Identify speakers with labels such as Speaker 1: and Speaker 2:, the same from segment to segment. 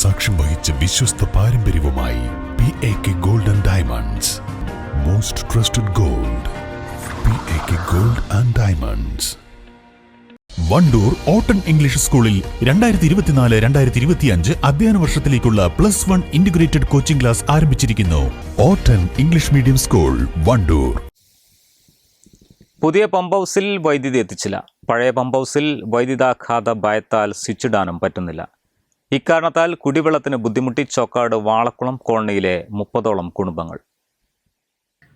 Speaker 1: സാക്ഷ്യം വഹിച്ച വിശ്വസ്ത പാരമ്പര്യവുമായി P A K gold and diamonds most trusted gold P A K gold and diamonds Wandoor ഓട്ടൺ English സ്കൂളിൽ രണ്ടായിരത്തി ഇരുപത്തിനാല് രണ്ടായിരത്തി ഇരുപത്തിയഞ്ച് അധ്യയന വർഷത്തിലേക്കുള്ള plus one integrated coaching class ആരംഭിച്ചിരിക്കുന്നു. ഓട്ടൺ ഇംഗ്ലീഷ് മീഡിയം സ്കൂൾ വണ്ടൂർ.
Speaker 2: പുതിയ പമ്പ് ഹൗസിൽ വൈദ്യുതി എത്തിച്ചില്ല. പഴയ പമ്പ് ഹൗസിൽ വൈദ്യുതാഘാത ഭയത്താൽ സ്വിച്ച് ഇടാനും പറ്റുന്നില്ല. ഇക്കാരണത്താൽ കുടിവെള്ളത്തിന് ബുദ്ധിമുട്ടി ചോക്കാട് വാളക്കുളം കോളനിയിലെ മുപ്പതോളം കുടുംബങ്ങൾ.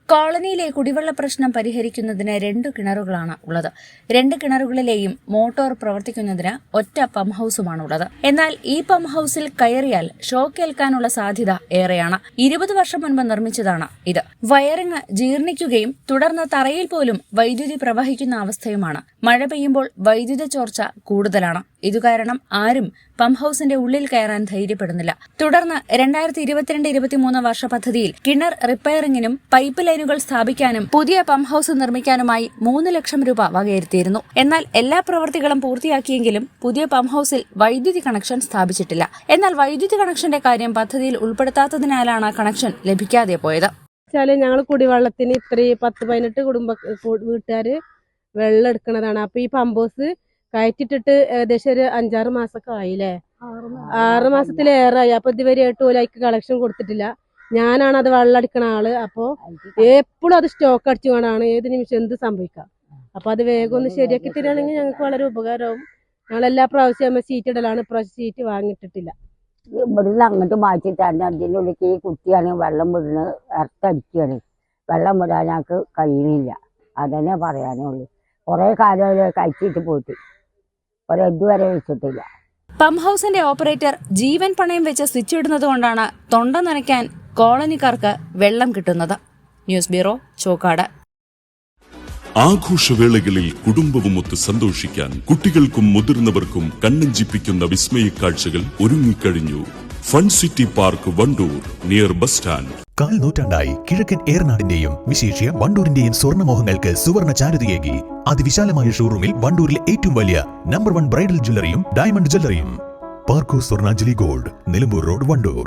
Speaker 3: കോളനിയിലെ കുടിവെള്ള പ്രശ്നം പരിഹരിക്കുന്നതിന് രണ്ട് കിണറുകളാണ് ഉള്ളത്. രണ്ട് കിണറുകളിലെയും മോട്ടോർ പ്രവർത്തിക്കുന്നതിന് ഒറ്റ പമ്പ് ഹൌസുമാണ് ഉള്ളത്. എന്നാൽ ഈ പമ്പ് ഹൗസിൽ കയറിയാൽ ഷോക്ക് ഏൽക്കാനുള്ള സാധ്യത ഏറെയാണ്. ഇരുപത് വർഷം മുൻപ് നിർമ്മിച്ചതാണ് ഇത്. വയറിങ് ജീർണിക്കുകയും തുടർന്ന് തറയിൽ പോലും വൈദ്യുതി പ്രവഹിക്കുന്ന അവസ്ഥയുമാണ്. മഴ പെയ്യുമ്പോൾ വൈദ്യുത ചോർച്ച കൂടുതലാണ്. ഇതുകാരണം ആരും പമ്പ് ഹൌസിന്റെ ഉള്ളിൽ കയറാൻ ധൈര്യപ്പെടുന്നില്ല. തുടർന്ന് രണ്ടായിരത്തി ഇരുപത്തിരണ്ട് ഇരുപത്തിമൂന്ന് വർഷ പദ്ധതിയിൽ കിണർ റിപ്പയറിംഗിനും പൈപ്പ് ലൈനുകൾ സ്ഥാപിക്കാനും പുതിയ പമ്പ് ഹൌസ് നിർമ്മിക്കാനുമായി മൂന്ന് ലക്ഷം രൂപ വകയിരുത്തിയിരുന്നു. എന്നാൽ എല്ലാ പ്രവൃത്തികളും പൂർത്തിയാക്കിയെങ്കിലും പുതിയ പമ്പ് ഹൌസിൽ വൈദ്യുതി കണക്ഷൻ സ്ഥാപിച്ചിട്ടില്ല. എന്നാൽ വൈദ്യുതി കണക്ഷന്റെ കാര്യം പദ്ധതിയിൽ ഉൾപ്പെടുത്താത്തതിനാലാണ് കണക്ഷൻ ലഭിക്കാതെ പോയത്.
Speaker 4: ഞങ്ങൾ കുടിവെള്ളത്തിന് ഇത്രയും പത്ത് പതിനെട്ട് കുടുംബ വീട്ടുകാർ വെള്ളം എടുക്കുന്നതാണ് അപ്പൊ ഈ പമ്പോസ് കയറ്റിട്ടിട്ട് ഏകദേശം ഒരു അഞ്ചാറ് മാസമൊക്കെ ആയില്ലേ? ആറ് മാസത്തിലേറായി അപ്പൊ ഇതുവരെയായിട്ട് ഒരു അതിക്ക് കളക്ഷൻ കൊടുത്തിട്ടില്ല. ഞാനാണ് അത് വെള്ളം അടിക്കണ ആൾ. അപ്പൊ എപ്പോഴും അത് സ്റ്റോക്ക് അടിച്ചു കൊണ്ടാണ് ഏത് നിമിഷം എന്ത് സംഭവിക്കാം? അപ്പൊ അത് വേഗം ഒന്ന് ശരിയാക്കി തരികയാണെങ്കിൽ ഞങ്ങൾക്ക് വളരെ ഉപകാരവും ഞങ്ങൾ എല്ലാ പ്രാവശ്യവും സീറ്റ് ഇടലാണ്. ഇപ്രാവശ്യം സീറ്റ് വാങ്ങിയിട്ടിട്ടില്ല.
Speaker 5: ഇവിടുന്ന് അങ്ങോട്ട് മാറ്റിയിട്ടാണ് ഉള്ളിലേക്ക് ഈ കുട്ടിയാണ് വെള്ളം വിടുന്നത് ഇറത്തടിക്കുകയാണ് വെള്ളം വിടാൻ ഞങ്ങൾക്ക് കഴിയുന്നില്ല അതന്നെ പറയാനുള്ളൂ. കുറേ കാലം കഴിച്ചിട്ട് പോയിട്ട്. ഒരു ഇതുവരെ വെച്ചിട്ടില്ല.
Speaker 3: പമ്പ് ഹൗസിന്റെ ഓപ്പറേറ്റർ ജീവൻ പണയം വെച്ച് സ്വിച്ച് ഇടുന്നത് കൊണ്ടാണ് തൊണ്ട നനയ്ക്കാൻ കോളനിക്കാർക്ക് വെള്ളം കിട്ടുന്നത്. News bureau Chokkad.
Speaker 6: ആഘോഷവേളകളിൽ കുടുംബവുമൊത്ത് സന്തോഷിക്കാൻ കുട്ടികൾക്കും മുതിർന്നവർക്കും കണ്ണഞ്ചിപ്പിക്കുന്ന വിസ്മയ കാഴ്ചകൾ ഒരുങ്ങിക്കഴിഞ്ഞു. Fun city park Wandoor near bus stand.
Speaker 1: കാൽ നൂറ്റാണ്ടായി കിഴക്കൻ ഏറനാടിന്റെയും വിശേഷ്യ വണ്ടൂരിന്റെയും സ്വർണമോഹങ്ങൾക്ക് സുവർണ ചാരുതയേകി അതിവിശാലമായ ഷോറൂമിൽ വണ്ടൂരിലെ ഏറ്റവും വലിയ നമ്പർ വൺ ബ്രൈഡൽ ജ്വല്ലറിയും ഡയമണ്ട് ജ്വല്ലറിയും പാർക്കോ സ്വർണാഞ്ജലി ഗോൾഡ് നിലമ്പൂർ റോഡ് വണ്ടൂർ.